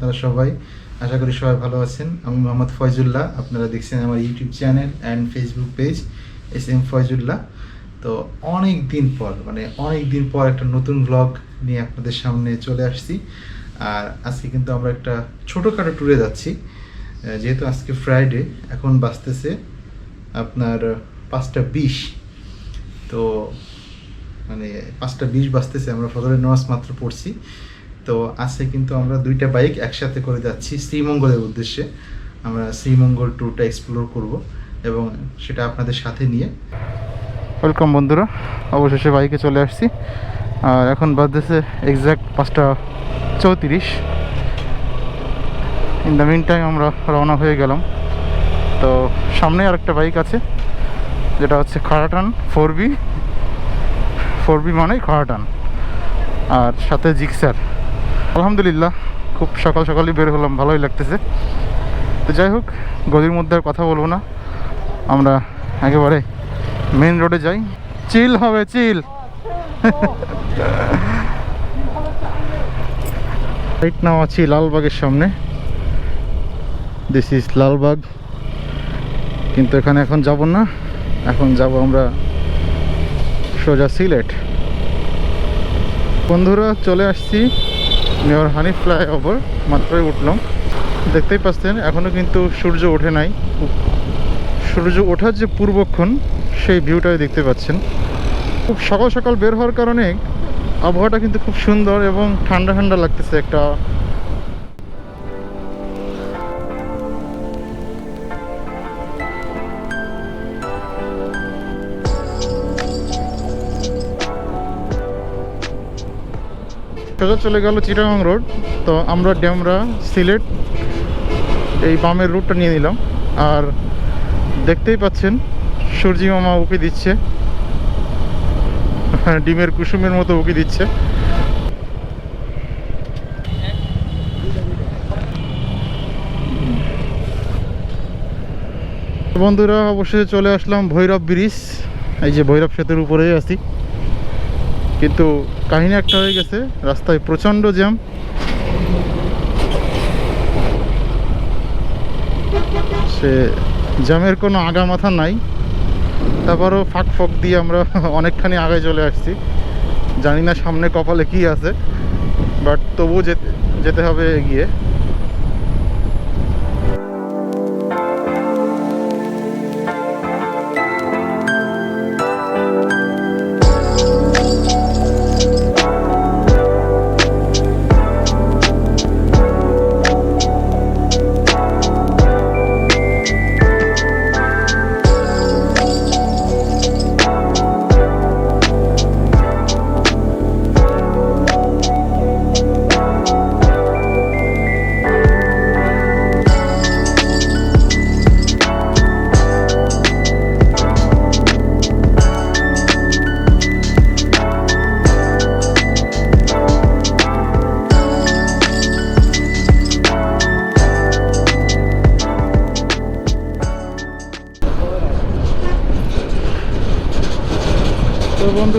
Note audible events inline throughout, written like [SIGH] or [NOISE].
আপনারা সবাই, আশা করি সবাই ভালো আছেন। আমি মোহাম্মদ ফয়জুল্লাহ, আপনারা দেখছেন আমার YouTube channel and Facebook page S M Faizullah. তো অনেক দিন পর মানে অনেক দিন পর একটা নতুন ব্লগ নিয়ে আপনাদের সামনে চলে আসছি। আর আজকে কিন্তু আমরা একটা ছোটোখাটো ট্যুরে যাচ্ছি। যেহেতু আজকে ফ্রাইডে এখন বাজতেছে আপনার পাঁচটা বিশ। তো মানে পাঁচটা বিশ বাঁচতেছে আমরা ফজরের নামাজ মাত্র পড়ছি। তো আজকে কিন্তু আমরা দুইটা বাইক একসাথে করে যাচ্ছি শ্রীমঙ্গলের উদ্দেশ্যে। আমরা শ্রীমঙ্গল ট্যুরটা এক্সপ্লোর করব এবং সেটা আপনাদের সাথে নিয়ে। ওয়েলকাম বন্ধুরা, অবশেষে বাইকে চলে আসছি। আর এখন বাজতেছে এক্স্যাক্ট পাঁচটা চৌত্রিশ। ইন দ্য মিন টাইম আমরা রওনা হয়ে গেলাম। তো সামনে আরেকটা বাইক আছে, যেটা হচ্ছে খারাটান ফোর বি ফোর বি মানেই খারাটান আর সাথে জিক্সার আলহামদুলিল্লাহ, খুব সকাল সকালই বের হলাম, ভালোই লাগতেছে। তো যাই হোক গদির মধ্যে আর কথা বলব না। আমরা একেবারে মেন রোডে যাই। চিল হবে চিল রাইট নাও আছি লালবাগের সামনে। This is Lalbagh. কিন্তু এখানে এখন যাব না। এখন যাব আমরা সোজা সিলেট। বন্ধুরা, চলে আসছি মেয়র হানি ফ্লাই ওভার মাত্রই উঠলাম দেখতেই পাচ্ছেন এখনও কিন্তু সূর্য ওঠে নাই। সূর্য ওঠার যে পূর্বক্ষণ, সেই ভিউটাই দেখতে পাচ্ছেন। খুব সকাল সকাল বের হওয়ার কারণে আবহাওয়াটা কিন্তু খুব সুন্দর এবং ঠান্ডা ঠান্ডা লাগতেছে একটা সোজা চলে গেল চিটাগাং রোড। তো আমরা ড্যামরা সিলেট এই বামের রুটটা নিয়ে নিলাম। আর দেখতেই পাচ্ছেন, সূর্যি মামা উকি দিচ্ছে। ডিমের কুসুমের মতো উকি দিচ্ছে। বন্ধুরা অবশ্যই চলে আসলাম ভৈরব ব্রিজ। এই যে ভৈরব সেতুর উপরেই আছি। কিন্তু কাহিনী একটা হয়ে গেছে, রাস্তায় প্রচণ্ড জ্যাম। সে জ্যামের কোনো আগা মাথা নাই। তারপরও ফাঁক ফক দিয়ে আমরা [LAUGHS] অনেকখানি আগে চলে আসছি। জানি না সামনে কপালে কি আছে, বাট তবুও যেতে যেতে হবে এগিয়ে।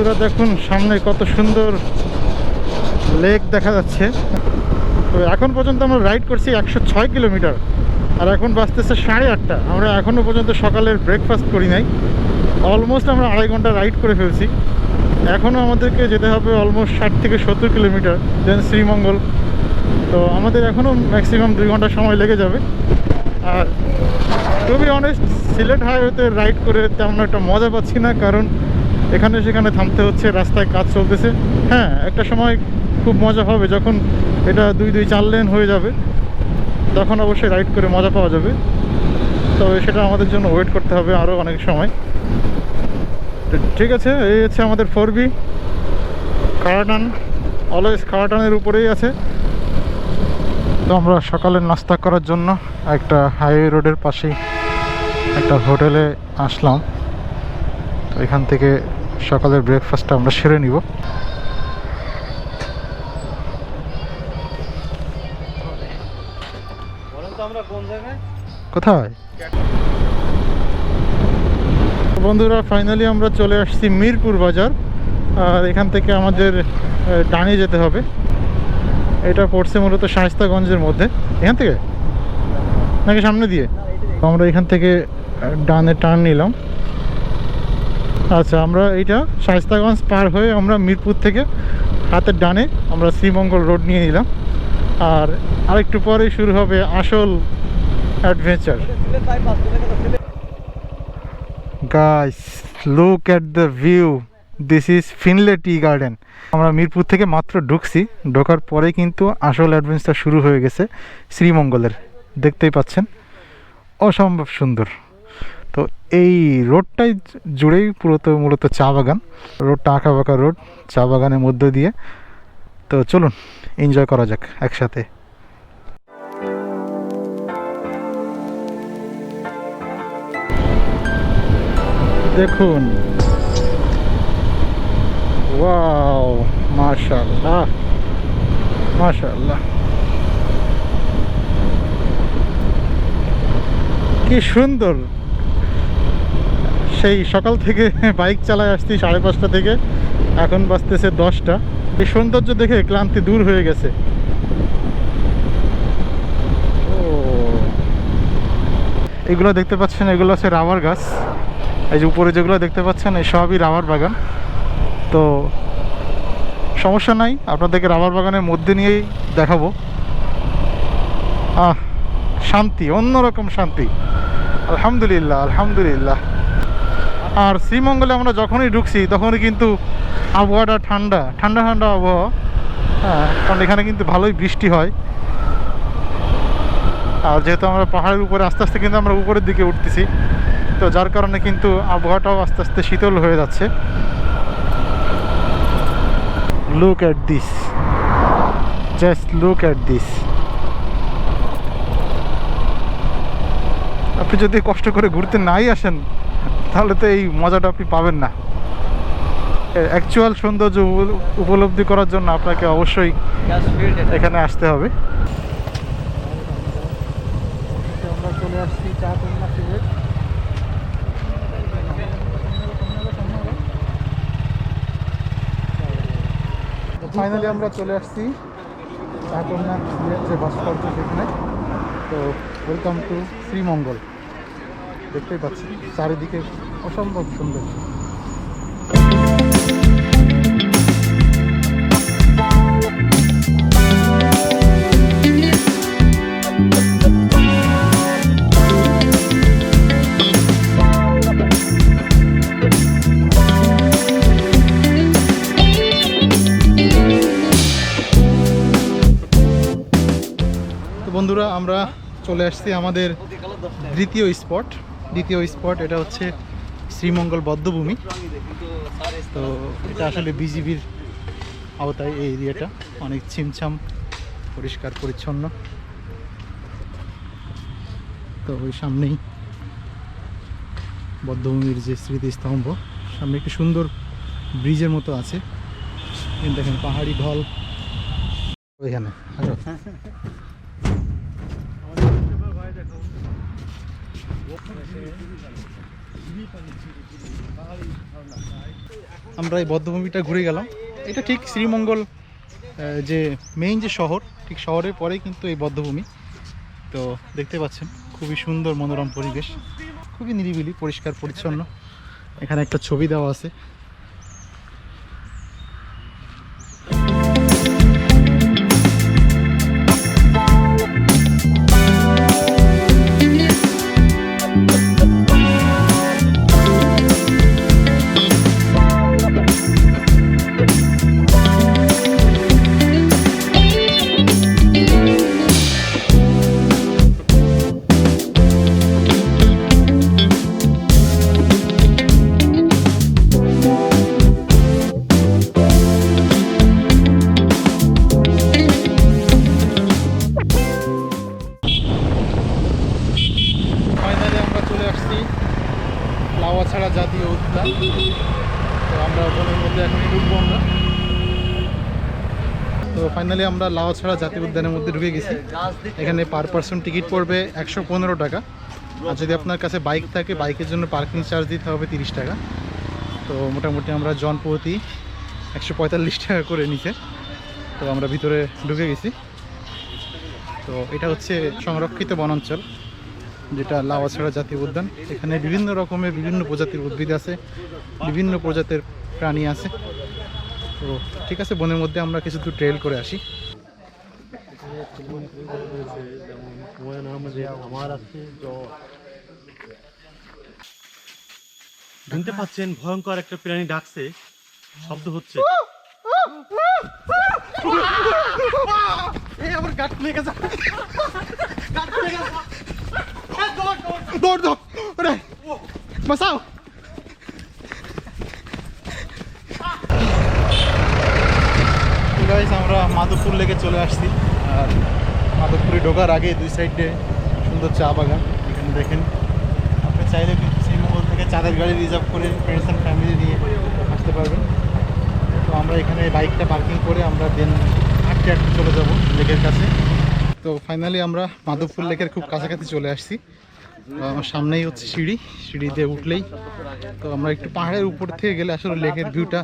বন্ধুরা দেখুন, সামনে কত সুন্দর লেক দেখা যাচ্ছে। তো এখন পর্যন্ত আমরা রাইড করছি একশো ছয় কিলোমিটার, আর এখন বাজতেছে সাড়ে আটটা। আমরা এখনও পর্যন্ত সকালের ব্রেকফাস্ট করি নাই। অলমোস্ট আমরা আড়াই ঘণ্টা রাইড করে ফেলছি। এখনও আমাদেরকে যেতে হবে অলমোস্ট ষাট থেকে সত্তর কিলোমিটার দেন শ্রীমঙ্গল। তো আমাদের এখনও ম্যাক্সিমাম দুই ঘণ্টা সময় লেগে যাবে। আর বি অনেস্ট সিলেট হাইওয়েতে রাইড করে তেমন একটা মজা পাচ্ছি না, কারণ এখানে সেখানে থামতে হচ্ছে, রাস্তায় কাজ চলতেছে। হ্যাঁ একটা সময় খুব মজা হবে যখন এটা দুই দুই চার লেন হয়ে যাবে। তখন অবশ্যই রাইড করে মজা পাওয়া যাবে। তবে সেটা আমাদের জন্য ওয়েট করতে হবে আরও অনেক সময়। ঠিক আছে, এই হচ্ছে আমাদের ফোর বি। কারাটান অলওয়েজ কারাটানের উপরেই আছে। তো আমরা সকালের নাস্তা করার জন্য একটা হাইওয়ে রোডের পাশেই একটা হোটেলে আসলাম। তো এখান থেকে সকালের ব্রেকফাস্টটা আমরা সেরে নিব। কোথায়? বন্ধুরা ফাইনালি আমরা চলে আসছি মিরপুর বাজার। আর এখান থেকে আমাদের ডানে যেতে হবে। এটা পড়ছে মূলত শায়স্তাগঞ্জের মধ্যে। এখান থেকে? নাকি সামনে দিয়ে? আমরা এখান থেকে ডানে টার্ন নিলাম। আচ্ছা আমরা এইটা শায়স্তাগঞ্জ পার হয়ে আমরা মিরপুর থেকে হাতের ডানে আমরা শ্রীমঙ্গল রোড নিয়ে নিলাম। আর আরেকটু পরেই শুরু হবে আসল adventure. Guys look at the view this is Finlay tea garden আমরা মিরপুর থেকে মাত্র ঢুকছি। ঢোকার পরে কিন্তু আসল অ্যাডভেঞ্চার শুরু হয়ে গেছে শ্রীমঙ্গলের। দেখতেই পাচ্ছেন? অসম্ভব সুন্দর। তো এই রোডটাই জুড়েই পুরোত মূলত চা বাগান। রোডটা আঁকা বাঁকা রোড, চা বাগানের মধ্য দিয়ে। তো চলুন এনজয় করা যাক একসাথে। দেখুন। ওয়াও, মাশাআল্লাহ মাশাআল্লাহ। কি সুন্দর। সেই সকাল থেকে [LAUGHS] বাইক চালায় আসছি সাড়ে পাঁচটা থেকে। এখন বাঁচতেছে দশটা। এই সৌন্দর্য দেখে ক্লান্তি দূর হয়ে গেছে। এগুলো দেখতে পাচ্ছেন, এগুলো হচ্ছে রাবার গাছ। এই যে উপরে যেগুলো দেখতে পাচ্ছেন, এই সবই রাবার বাগান। তো সমস্যা নাই, আপনাদেরকে রাবার বাগানের মধ্যে নিয়েই দেখাবো। আহ, শান্তি, অন্যরকম শান্তি। আলহামদুলিল্লাহ আলহামদুলিল্লাহ। আর শ্রীমঙ্গলে আমরা যখনই ঢুকছি, তখনই কিন্তু আবহাওয়াটা ঠান্ডা ঠান্ডা ঠান্ডা আবহাওয়া। হ্যাঁ কারণ এখানে কিন্তু ভালোই বৃষ্টি হয়। আর যেহেতু আমরা পাহাড়ের উপরে আস্তে আস্তে কিন্তু আমরা উপরের দিকে উঠতেছি, তো যার কারণে কিন্তু আবহাওয়াটাও আস্তে আস্তে শীতল হয়ে যাচ্ছে। Look at this just look at this আপনি যদি কষ্ট করে ঘুরতে নাই আসেন তাহলে তো এই মজাটা আপনি পাবেন না। অ্যাকচুয়াল সৌন্দর্য উপ- উপলব্ধি করার জন্য আপনাকে অবশ্যই এখানে আসতে হবে। আমরা চলে আসছি ফাইনালি আমরা চলে আসছি চা কন্যা সিলেট যে ভাস্কর্য সেখানে। তো ওয়েলকাম টু শ্রীমঙ্গল। দেখতেই পাচ্ছি। চারিদিকে অসম্ভব সুন্দর। বন্ধুরা আমরা চলে আসছি আমাদের দ্বিতীয় স্পট দ্বিতীয় স্পট, এটা হচ্ছে শ্রীমঙ্গল বদ্ধভূমি। তো এটা আসলে বিজিবির আওতায় এই এরিয়াটা। অনেক ছিমছাম, পরিষ্কার, পরিচ্ছন্ন। তো ওই সামনেই বদ্ধভূমির যে স্মৃতিস্তম্ভ, সামনে একটি সুন্দর ব্রিজের মতো আছে। দেখেন পাহাড়ি ঢল। ওইখানে আমরা এই বদ্ধভূমিটা ঘুরে গেলাম। এটা ঠিক শ্রীমঙ্গল যে মেইন যে শহর, ঠিক শহরের পরেই কিন্তু এই বদ্ধভূমি। তো দেখতে পাচ্ছেন, খুবই সুন্দর মনোরম পরিবেশ, খুবই নিরিবিলি, পরিষ্কার, পরিচ্ছন্ন। এখানে একটা ছবি দেওয়া আছে। ফাইনালি আমরা লাওয়াছাড়া জাতীয় উদ্যানের মধ্যে ঢুকে গেছি। এখানে পার পার্সন টিকিট পড়বে একশো পনেরো টাকা। আর যদি আপনার কাছে বাইক থাকে বাইকের জন্য পার্কিং চার্জ দিতে হবে তিরিশ টাকা। তো মোটামুটি আমরা জন প্রতি একশো পঁয়তাল্লিশ টাকা করে নিছে তো আমরা ভিতরে ঢুকে গেছি। তো এটা হচ্ছে সংরক্ষিত বনাঞ্চল, যেটা লাওয়াছড়া জাতীয় উদ্যান। এখানে বিভিন্ন রকমের বিভিন্ন প্রজাতির উদ্ভিদ আছে, বিভিন্ন প্রজাতির প্রাণী আছে। তো ঠিক আছে বনের মধ্যে আমরা কিছু দূর ট্রেল করে আসি। শুনতে পাচ্ছেন ভয়ঙ্কর একটা প্রাণী ডাকছে। শব্দ হচ্ছে। আমার গাট গেছে। দৌড় দৌড় ওরে গাইস আমরা মাধবপুর লেকে চলে আসছি। আর মাধবপুরে ঢোকার আগে দুই সাইডে সুন্দর চা বাগান, এখানে দেখেন। আপনি চাইলে কিন্তু শ্রীমঙ্গল থেকে চাঁদের গাড়ি রিজার্ভ করে ফ্রেন্ডস অ্যান্ড ফ্যামিলি নিয়ে আসতে পারবেন। তো আমরা এখানে বাইকটা পার্কিং করে আমরা দেন হাঁটতে হাঁটতে চলে যাব লেকের কাছে। তো ফাইনালি আমরা মাধবপুর লেকের খুব কাছাকাছি চলে আসছি। আমার সামনেই হচ্ছে সিঁড়ি, সিঁড়িতে উঠলেই। তো আমরা একটু পাহাড়ের উপর থেকে গেলে আসলে লেকের ভিউটা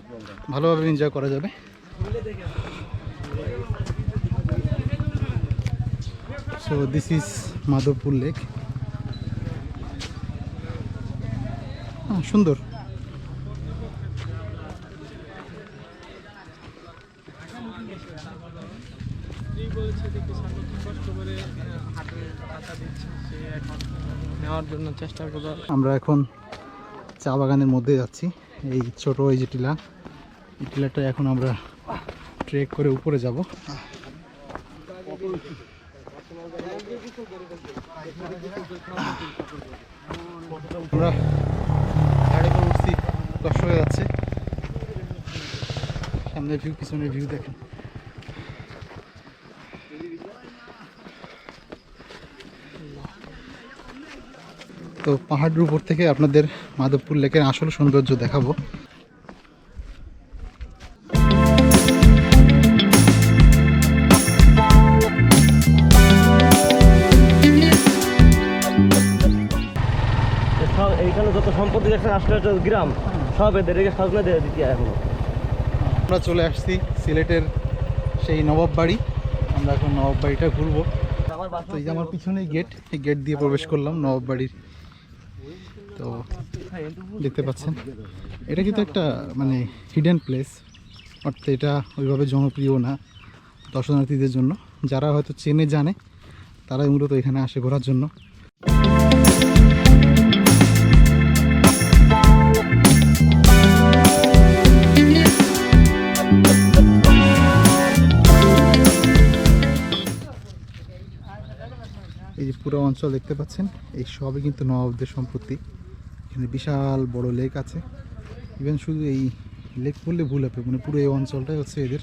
ভালোভাবে এনজয় করা যাবে। So this is Madhabpur lake সুন্দর আমরা এখন চা বাগানের মধ্যে যাচ্ছি। এই ছোট এই যে টিলা এই টিলাটা এখন আমরা ট্রেক করে উপরে যাব। আমরা গাড়ি উঠছি কষ্ট হয়ে যাচ্ছে। সামনে ভিউ পিছনের ভিউ দেখেন। তো পাহাড়ের উপর থেকে আপনাদের মাধবপুর লেকের আসল সৌন্দর্য দেখাবো। গ্রাম সব এদের এদিকে সাজনে দিয়ে দিতে এখনও। আমরা চলে আসছি সিলেটের সেই নবাব বাড়ি আমরা এখন নবাব বাড়িটা ঘুরবো তো এই যে আমার পিছনেই গেট এই গেট দিয়ে প্রবেশ করলাম নবাব বাড়ির তো দেখতে পাচ্ছেন এটা কিন্তু একটা মানে হিডেন প্লেস অর্থাৎ এটা ওইভাবে জনপ্রিয় না দর্শনার্থীদের জন্য। যারা হয়তো চেনে জানে তারাই মূলত এখানে আসে ঘোরার জন্য। এই যে পুরো অঞ্চল দেখতে পাচ্ছেন, এই সবই কিন্তু নবাবদের সম্পত্তি। এখানে বিশাল বড় লেক আছে। ইভেন শুধু এই লেক বললে ভুল হবে মানে পুরো এই অঞ্চলটাই হচ্ছে এদের।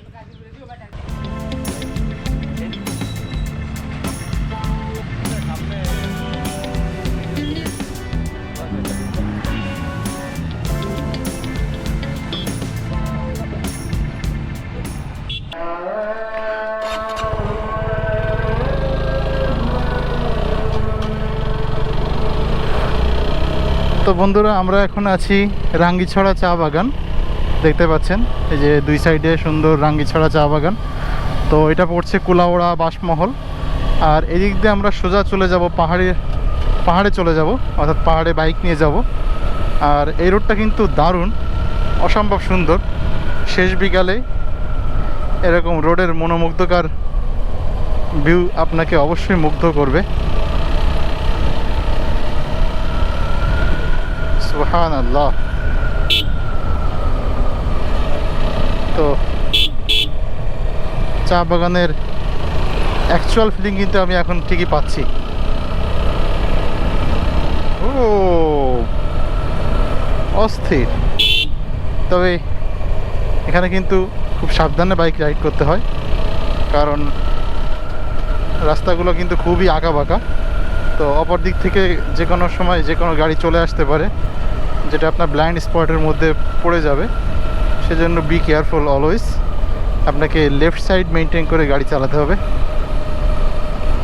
তো বন্ধুরা, আমরা এখন আছি রাঙ্গিছড়া চা বাগান। দেখতে পাচ্ছেন, এই যে দুই সাইডে সুন্দর রাঙ্গিছড়া চা বাগান। তো এটা পড়ছে কুলাওড়া বাসমহল। আর এদিক দিয়ে আমরা সোজা চলে যাব পাহাড়ে পাহাড়ে চলে যাব, অর্থাৎ পাহাড়ে বাইক নিয়ে যাব। আর এই রোডটা কিন্তু দারুণ, অসম্ভব সুন্দর। শেষ বিকালে এরকম রোডের মনোমুগ্ধকর ভিউ আপনাকে অবশ্যই মুগ্ধ করবে। সুহান আল্লাহ তো, চা বাগানের অ্যাকচুয়াল ফিলিং কিন্তু আমি এখন ঠিকই পাচ্ছি। ও, অস্থির। তবে, এখানে কিন্তু খুব সাবধানে বাইক রাইড করতে হয়। কারণ, রাস্তাগুলো কিন্তু খুবই আঁকা বাঁকা তো, অপর দিক থেকে যে কোনো সময় যে কোনো গাড়ি চলে আসতে পারে। যেটা আপনার ব্লাইন্ড স্পটের মধ্যে পড়ে যাবে, সেজন্য বি কেয়ারফুল অলওয়েজ আপনাকে লেফট সাইড মেনটেন করে গাড়ি চালাতে হবে।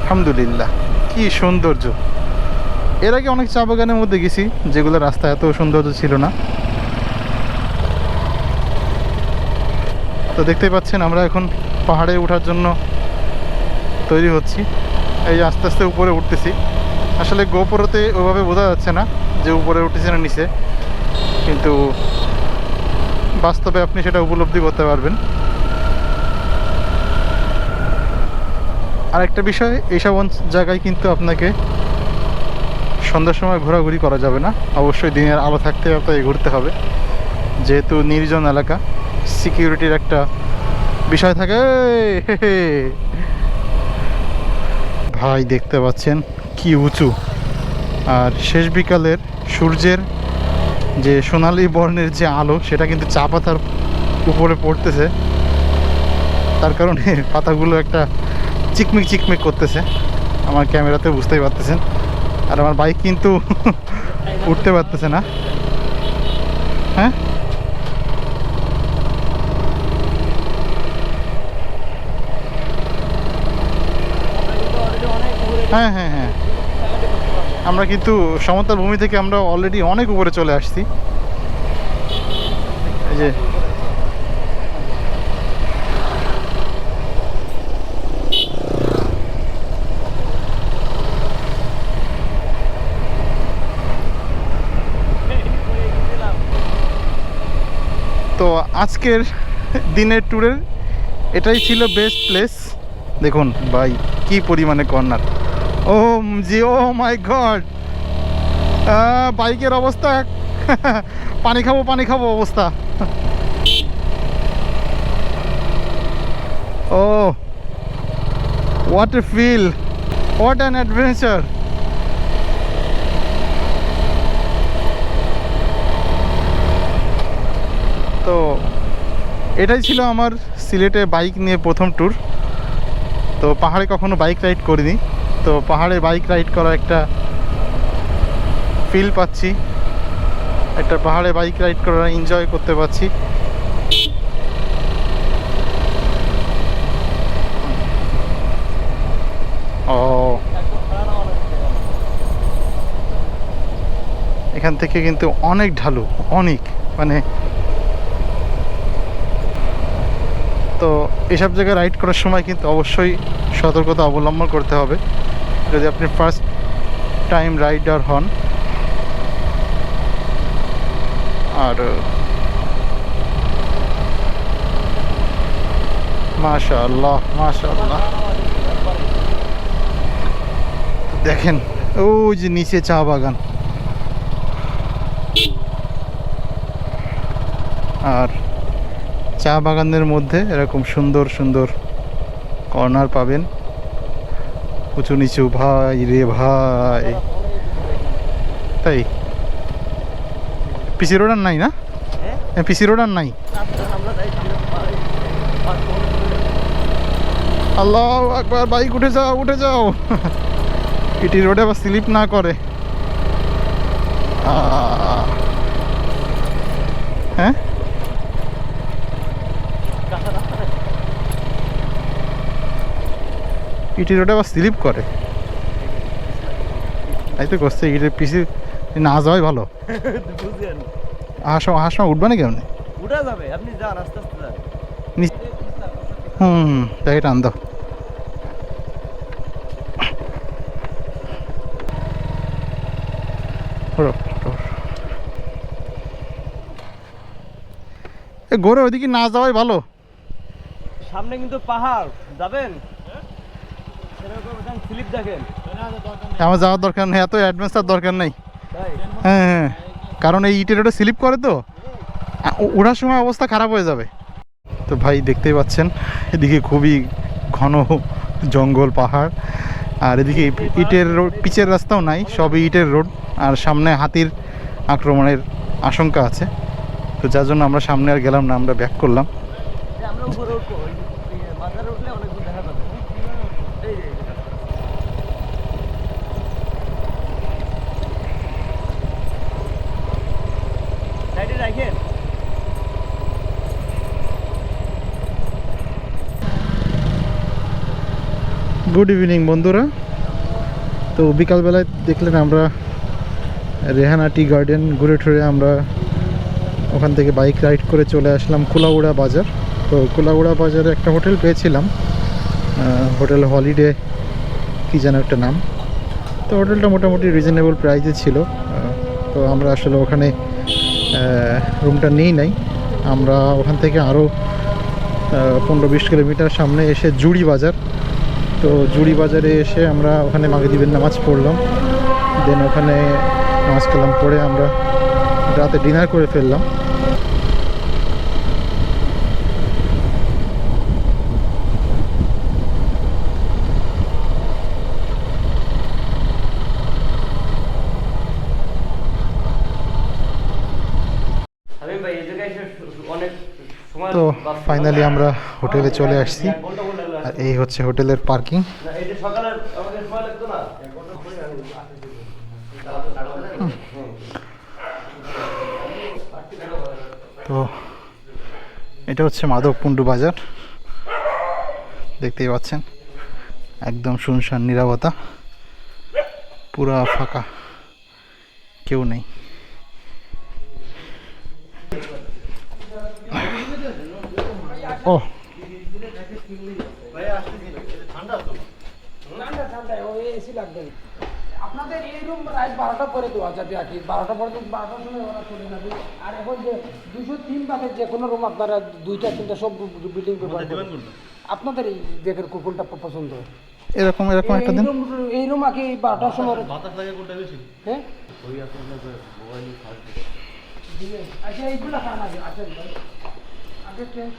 আলহামদুলিল্লাহ, কি সৌন্দর্য। এর আগে অনেক চা বাগানের মধ্যে গেছি, যেগুলো রাস্তা এত সৌন্দর্য ছিল না। তো দেখতেই পাচ্ছেন, আমরা এখন পাহাড়ে ওঠার জন্য তৈরি হচ্ছি। এই আস্তে আস্তে উপরে উঠতেছি। আসলে গোপরতে ওভাবে বোঝা যাচ্ছে না যে উপরে উঠেছে না নিচে। কিন্তু বাস্তবে আপনি সেটা উপলব্ধি করতে পারবেন। আরেকটা বিষয় এইসব জায়গায় কিন্তু আপনাকে সন্ধ্যার সময় ঘোরাঘুরি করা যাবে না। অবশ্যই দিনের আলো থাকতে আপনাকে ঘুরতে হবে। যেহেতু নির্জন এলাকা, সিকিউরিটির একটা বিষয় থাকে। ভাই, দেখতে পাচ্ছেন কি উঁচু। আর শেষ বিকালের সূর্যের যে সোনালি বর্ণের যে আলো সেটা কিন্তু চা পাতার উপরে পড়তেছে। তার কারণে [LAUGHS] পাতাগুলো একটা চিকমিক চিকমিক করতেছে। আমার ক্যামেরাতে বুঝতেই পারতেছেন। আর আমার বাইক কিন্তু [LAUGHS] উঠতে পারতেছে না। হ্যাঁ? হ্যাঁ হ্যাঁ হ্যাঁ। আমরা কিন্তু সমতল ভূমি থেকে আমরা অলরেডি অনেক উপরে চলে আসছি। এই যে। তো আজকের দিনের ট্যুরের এটাই ছিল বেস্ট প্লেস দেখুন ভাই, কি পরিমাণে কর্নার। ও জি, ও মাই গড। বাইকের অবস্থা [LAUGHS] পানি খাব পানি খাব অবস্থা। ও what a feel what an adventure তো, এটাই ছিল আমার সিলেটে বাইক নিয়ে প্রথম ট্যুর তো পাহাড়ে কখনো বাইক রাইড করিনি। তো পাহাড়ে বাইক রাইড করার একটা ফিল পাচ্ছি। একটা পাহাড়ে বাইক রাইড করার এনজয় করতে পারছি ও। এখান থেকে কিন্তু অনেক ঢালু, অনেক মানে তো এসব জায়গায় রাইড করার সময় কিন্তু অবশ্যই সতর্কতা অবলম্বন করতে হবে। যদি আপনি ফার্স্ট টাইম রাইডার হন। আর, মাশাআল্লাহ মাশাআল্লাহ। দেখেন, ওই যে নিচে চা বাগান। আর চা বাগানের মধ্যে এরকম সুন্দর সুন্দর কর্নার পাবেন। উঁচু নিচু ভাই রে ভাই। তাই? পিসি রোড আর নাই না? হ্যাঁ? পিসি রোড আর নাই? আল্লাহ একবার বাইক উঠে যাও উঠে যাও। ইটি রোডে আবার স্লিপ না করে। হ্যাঁ? ইটি রোডে আবার স্লিপ করে। তাই তো করছে ইটের পিসি না যাওয়াই ভালো। আসাম আসাম উঠবে না কেমন? উঠা যাবে আপনি যান আস্তে আস্তে যান। হুম তাই টান দাও। ঘোরে ওইদিকে না যাওয়াই ভালো। সামনে কিন্তু পাহাড় যাবেন? আমার যাওয়ার দরকার নেই, এত অ্যাডভেঞ্চার দরকার নেই। হ্যাঁ হ্যাঁ। কারণ এই ইটের ওটা স্লিপ করে তো। আ- ও- ওঠার সময় অবস্থা খারাপ হয়ে যাবে। তো ভাই, দেখতেই পাচ্ছেন, এদিকে খুবই ঘন জঙ্গল, পাহাড়। আর এদিকে ইটের রোড পিচের রাস্তাও নাই, সবই ইটের রোড। আর সামনে হাতির আক্রমণের আশঙ্কা আছে। তো যার জন্য আমরা সামনে আর গেলাম না, আমরা ব্যাক করলাম এই আমরা উপরে উঠবো ওই ওই মাথার উঠলে অনেক দূর দেখা যাবে এই যে, এই যে। রাখেন গুড ইভিনিং বন্ধুরা। তো বিকালবেলায় দেখলেন আমরা রেহানা টি গার্ডেন ঘুরে টুরে আমরা ওখান থেকে বাইক রাইড করে চলে আসলাম কুলাউড়া বাজার। তো কুলাউড়া বাজারে একটা হোটেল পেয়েছিলাম। হোটেল হলিডে, কি যেন একটা নাম। তো হোটেলটা মোটামুটি রিজনেবল প্রাইসে ছিল। তো আমরা আসলে ওখানে রুমটা নিই নাই। আমরা ওখান থেকে আরও পনেরো বিশ কিলোমিটার সামনে এসে জুড়ি বাজার তো জুড়ি বাজারে এসে আমরা ওখানে মাগরিবের নামাজ পড়লাম। দেন ওখানে নামাজ কালাম পড়ে আমরা রাতে ডিনার করে ফেললাম। তো ফাইনালি আমরা হোটেলে চলে আসছি। আর এই হচ্ছে হোটেলের পার্কিং। তো এটা হচ্ছে মাধবকুণ্ডু বাজার। দেখতেই পাচ্ছেন একদম শুনশান নিরাপত্তা। পুরা ফাঁকা কেউ নেই। ও। ঠান্ডা ঠান্ডা ওই এসি লাগবে। আপনাদের এই রুম রাত বারোটা পরে দেওয়া যাবে আর কি। বারোটা পরে তো বারোটার সময় ওরা চলে যাবে। আর এখন যে দুশো তিন বাদের যে কোনো রুম আপনারা দুইটা তিনটা সব বিল্ডিং আপনাদের এই দেখেন কোনটা পছন্দ। এরকম এরকম একটা এই দিন? রুম এই রুম আগে এই বারোটার সময় হ্যাঁ? আচ্ছা এইগুলো খান আগে আচ্ছা আগে ট্রেন